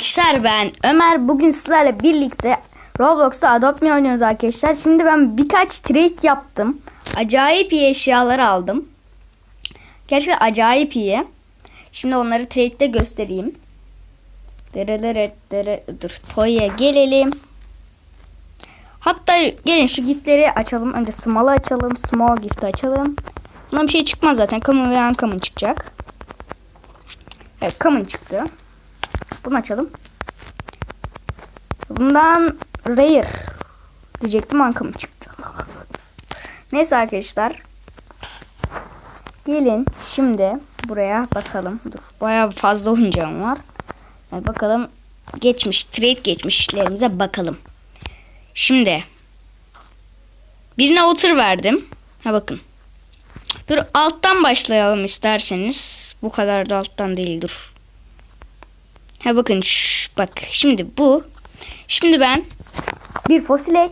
Arkadaşlar ben Ömer bugün sizlerle birlikte Roblox'ta Adopt Me oynuyoruz arkadaşlar. Şimdi ben birkaç trade yaptım. Acayip iyi eşyalar aldım. Gerçekten acayip iyi. Şimdi onları trade'de göstereyim. Dere dere dur Toy'a gelelim. Hatta gelin şu giftleri açalım. Önce small'ı açalım. Small gift'i açalım. Bundan bir şey çıkmaz zaten. Common ve uncommon çıkacak. Evet common çıktı. Bunu açalım. Bundan rare diyecektim uncommon çıktı. Neyse arkadaşlar. Gelin şimdi buraya bakalım. Dur, bayağı fazla oyuncağım var. Yani bakalım geçmiş trade geçmişlerimize bakalım. Şimdi birine otur verdim. Ha bakın. Dur alttan başlayalım isterseniz. Bu kadar da alttan değil dur. Ha bakın şş, bak şimdi bu. Şimdi ben bir fosilek,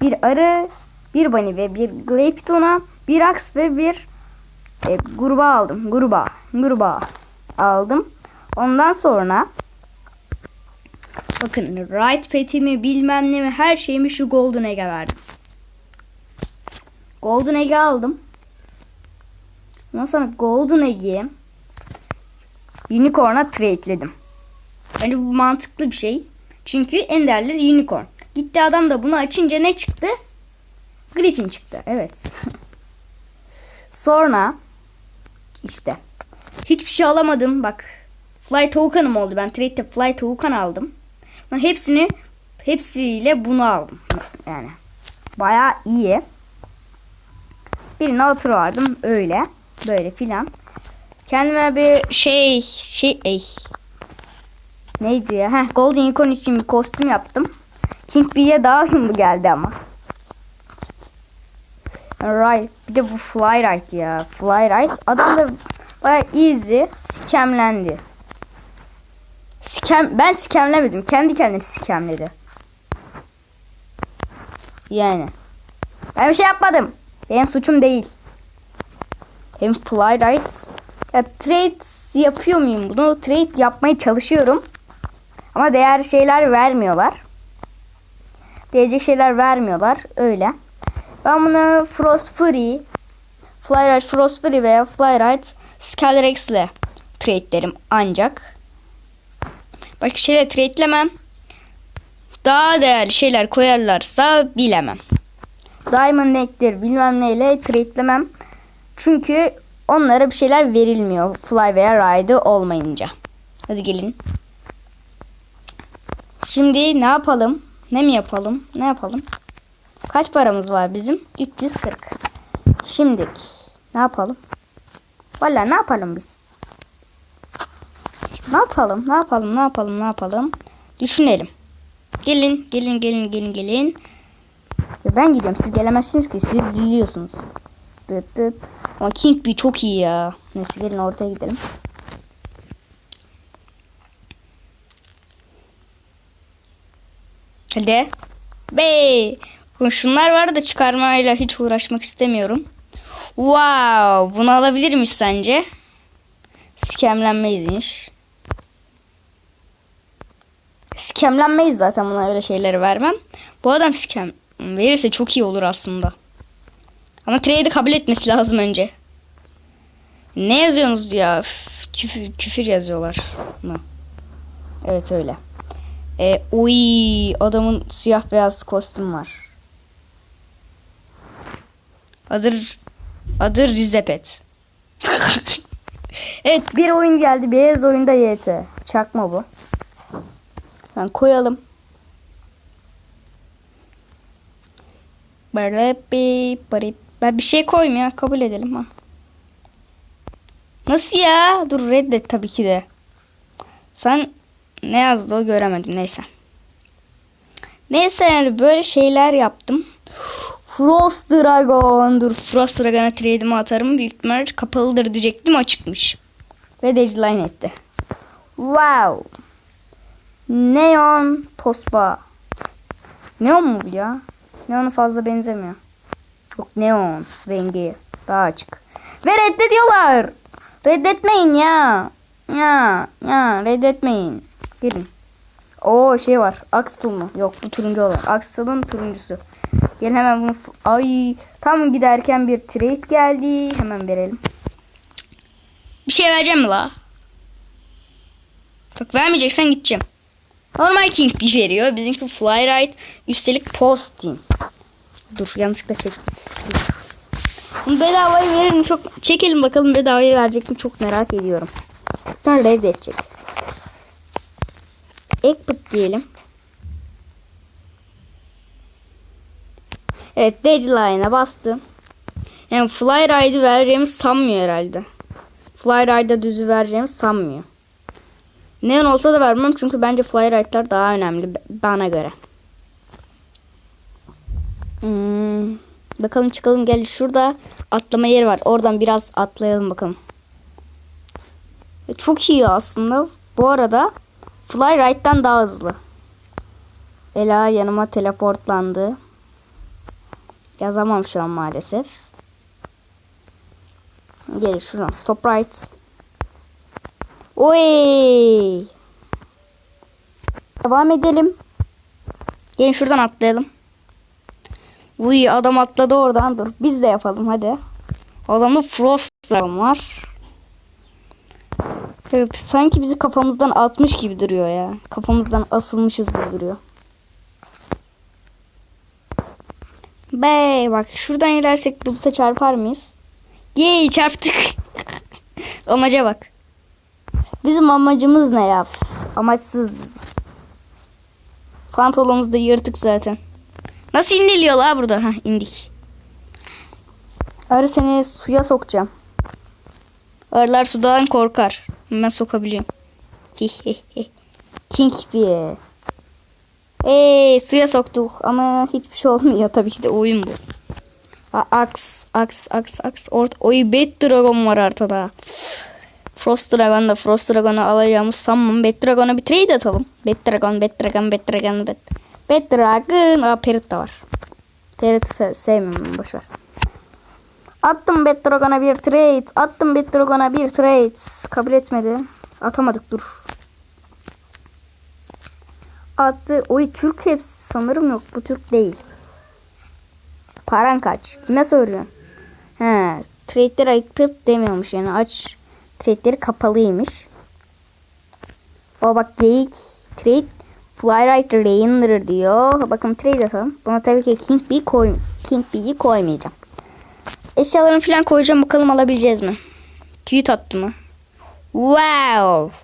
bir arı, bir bunny ve bir gleptona, bir aks ve bir e, gruba aldım. Gruba, gruba aldım. Ondan sonra bakın right petimi bilmem ne mi her şeyimi şu golden egg'e verdim. Golden egg'i aldım. Ondan sonra golden egg'i unicorn'a trade'ledim. Bence bu mantıklı bir şey. Çünkü en değerli unicorn. Gitti adam da bunu açınca ne çıktı? Griffin çıktı. Evet. Sonra işte hiçbir şey alamadım. Bak Fly Token'ım oldu. Ben trade'de Fly Token aldım. Ben hepsini hepsiyle bunu aldım. Yani bayağı iyi. Birine oturuvardım öyle. Böyle filan. Kendime bir şey şey ey. Neydi ya? Heh, Golden Unicorn için bir kostüm yaptım. King Bee'ye daha hızlı geldi ama. Right. Bir de bu Fly Right ya. Fly Right. Adam da bayağı easy scamlendi. Scam, ben scamlemedim. Kendi kendini scamledi. Yani. Ben bir şey yapmadım. Benim suçum değil. Hem Fly Right. Ya trade yapıyor muyum bunu? Trade yapmaya çalışıyorum. Ama değerli şeyler vermiyorlar. Diyecek şeyler vermiyorlar. Öyle. Ben bunu Frost Fury, Flyride Frost Fury veya Flyride Scalerex ile trade'lerim ancak. Başka şeyler trade'lemem. Daha değerli şeyler koyarlarsa bilemem. Diamond Neck'tir bilmem neyle trade'lemem. Çünkü onlara bir şeyler verilmiyor. Fly veya Ride olmayınca. Hadi gelin. Şimdi ne yapalım? Ne mi yapalım? Ne yapalım? Kaç paramız var bizim? 340. Şimdik ne yapalım? Valla ne yapalım biz? Ne yapalım? Ne yapalım? Ne yapalım? Ne yapalım? Düşünelim. Gelin, gelin, gelin, gelin, gelin. Ben gidiyorum. Siz gelemezsiniz ki. Siz dinliyorsunuz. Dıt dıt. Ama King Bee çok iyi ya. Neyse gelin ortaya gidelim. Hadi. Bey. Şunlar var da çıkarmayla hiç uğraşmak istemiyorum. Wow. Bunu alabilir miyiz sence? Skemlenmeyizmiş. Skemlenmeyiz zaten buna öyle şeyleri vermem. Bu adam skem verirse çok iyi olur aslında. Ama trade'i kabul etmesi lazım önce. Ne yazıyorsunuz ya? Üf, Küfür, küfür yazıyorlar. Evet öyle. E, oy adamın siyah beyaz kostüm var. Adır adır Rizepet. evet bir oyun geldi. Beyaz oyunda YT. Çakma bu. Ben koyalım. Ben bir şey koymuyor. Kabul edelim ha. Nasıl ya? Dur reddet tabii ki de. Sen ne yazdı o göremedim neyse. Neyse yani böyle şeyler yaptım. Frost Dragon. Dur Frost Dragon'a trade'imi atarım. Büyük ihtimal kapalıdır diyecektim açıkmış. Ve deadline etti. Wow. Neon Tosba. Neon mu bu ya? Neon'a fazla benzemiyor. Yok neon rengi daha açık. Ve reddediyorlar. Reddetmeyin ya. Ya ya reddetmeyin. Gelin. Oo şey var. Axel mı? Yok bu turuncu olan. Axel'ın turuncusu. Gel hemen bunu... Ay tam giderken bir trade geldi. Hemen verelim. Bir şey vereceğim mi la? Bak vermeyeceksen gideceğim. Normal King bir veriyor. Bizimki Flyride. Üstelik posting. Dur yanlışlıkla çektim. Bedavaya verir mi? Çok çekelim bakalım bedavaya verecek mi? Çok merak ediyorum. Sen reddedecek. Eggput diyelim. Evet deadline'a bastım. Yani Flyride'ı vereceğimi sanmıyor herhalde. Flyride'a düzü vereceğimi sanmıyor. Neon olsa da vermem çünkü bence Flyride'lar daha önemli bana göre. Hmm. Bakalım çıkalım gel şurada atlama yeri var. Oradan biraz atlayalım bakalım. Çok iyi aslında. Bu arada Flyride'dan daha hızlı. Ela yanıma teleportlandı. Yazamam şu an maalesef. Gel şuradan. Stop right. Oy. Devam edelim. Gelin şuradan atlayalım. Uy adam atladı oradan. Dur biz de yapalım hadi. Adamda Frost var. Sanki bizi kafamızdan atmış gibi duruyor ya. Kafamızdan asılmışız gibi duruyor. Bey bak şuradan ilersek buluta çarpar mıyız? Yey çarptık. Amaca bak. Bizim amacımız ne ya? Amaçsız. Pantolonumuz da yırtık zaten. Nasıl iniliyor la burada? Hah indik. Arı seni suya sokacağım. Arılar sudan korkar. Ben sokabiliyorum. King bir. Hey suya soktuk ama hiçbir şey olmuyor tabii ki de oyun bu. A- Aks, aks, aks, aks. Ort Oy Bet Dragon var ortada. Frost Dragon da Frost Dragon'u alacağımız sanmam. Bet Dragon'a bir trade atalım. Bet Dragon, Bet Dragon, Bet Dragon, Bet. Bet Dragon. Aa Perit de var. Perit sevmiyorum boşver. Attım Bet Dragon'a bir trade. Attım Bet Dragon'a bir trade. Kabul etmedi. Atamadık dur. Attı. Oy Türk hepsi sanırım yok. Bu Türk değil. Paran kaç? Kime soruyorsun? He. Trade'leri ayıklıp demiyormuş yani. Aç. Trade'leri kapalıymış. O bak geyik. Trade. Flyride Rainer diyor. Bakın trade atalım. Buna tabii ki King Bee koy King Bee'yi koymayacağım. Eşyalarını falan koyacağım. Bakalım alabileceğiz mi? Cute attı mı? Wow.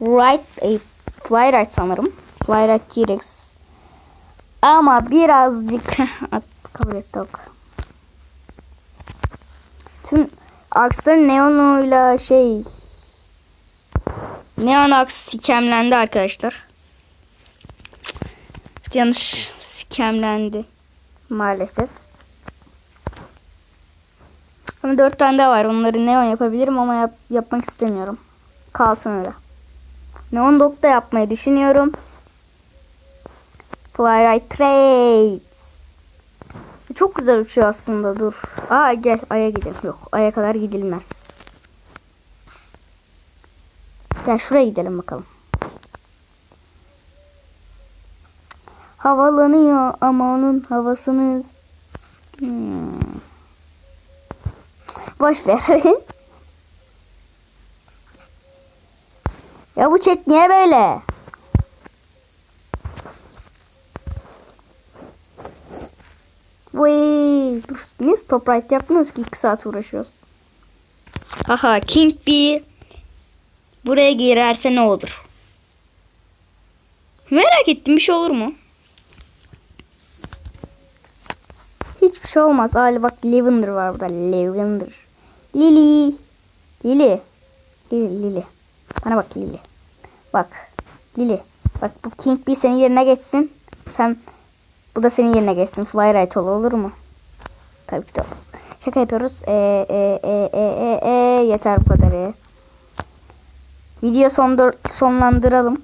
Right. E, Flyride sanırım. Flyride T-Rex. Ama birazcık At, kabul etti ok. Tüm aksların neonuyla şey Neon aks sikemlendi arkadaşlar. Yanlış sikemlendi. Maalesef. Ama dört tane daha var. Onları neon yapabilirim ama yap- yapmak istemiyorum. Kalsın öyle. Neon dog da yapmayı düşünüyorum. Flyride Trades. Çok güzel uçuyor aslında dur. Aa gel aya gidelim. Yok aya kadar gidilmez. Gel şuraya gidelim bakalım. Havalanıyor ama onun havasını Hmm. Boş ver. ya bu chat niye böyle? Vay, dur niye stop right yapmıyoruz ki 2 saat uğraşıyoruz. Aha King Bee buraya girerse ne olur? Merak ettim bir şey olur mu? Hiçbir şey olmaz. Ali bak Lavender var burada. Lavender. Lily. Lily. Lily. Lily. Bana bak Lily. Bak. Lily. Bak bu King Bee senin yerine geçsin. Sen bu da senin yerine geçsin. Flyride ol olur mu? Tabii ki de olmaz. Şaka yapıyoruz. E, e, e, e, e, e, yeter bu kadar e. Video sondur, sonlandıralım.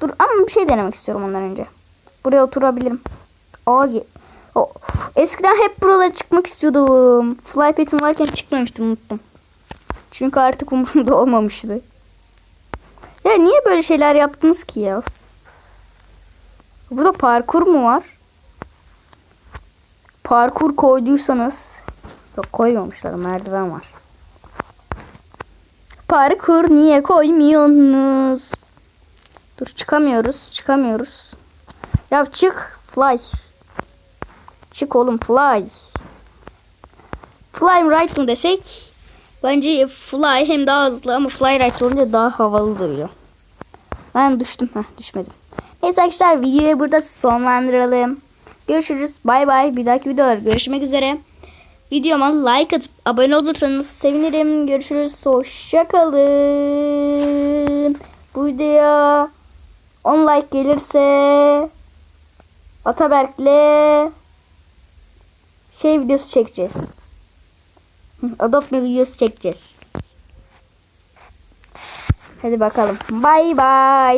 Dur ama bir şey denemek istiyorum ondan önce. Buraya oturabilirim. Aa, ge- o, eskiden hep buralara çıkmak istiyordum. Flypet'im varken çıkmamıştım unuttum. Çünkü artık umurumda olmamıştı. Ya niye böyle şeyler yaptınız ki ya? Burada parkur mu var? Parkur koyduysanız yok koymamışlar merdiven var. Parkur niye koymuyorsunuz? Dur çıkamıyoruz çıkamıyoruz. Ya çık fly. Çık oğlum fly. Fly right mı desek? Bence fly hem daha hızlı ama fly right olunca daha havalı duruyor. Ben düştüm. Heh, düşmedim. Neyse arkadaşlar videoyu burada sonlandıralım. Görüşürüz. Bay bay. Bir dahaki videolarda görüşmek üzere. Videoma like atıp abone olursanız sevinirim. Görüşürüz. Hoşçakalın. Bu videoya 10 like gelirse Ataberk'le şey videosu çekeceğiz. Adopt videosu çekeceğiz. Hadi bakalım. Bay bay.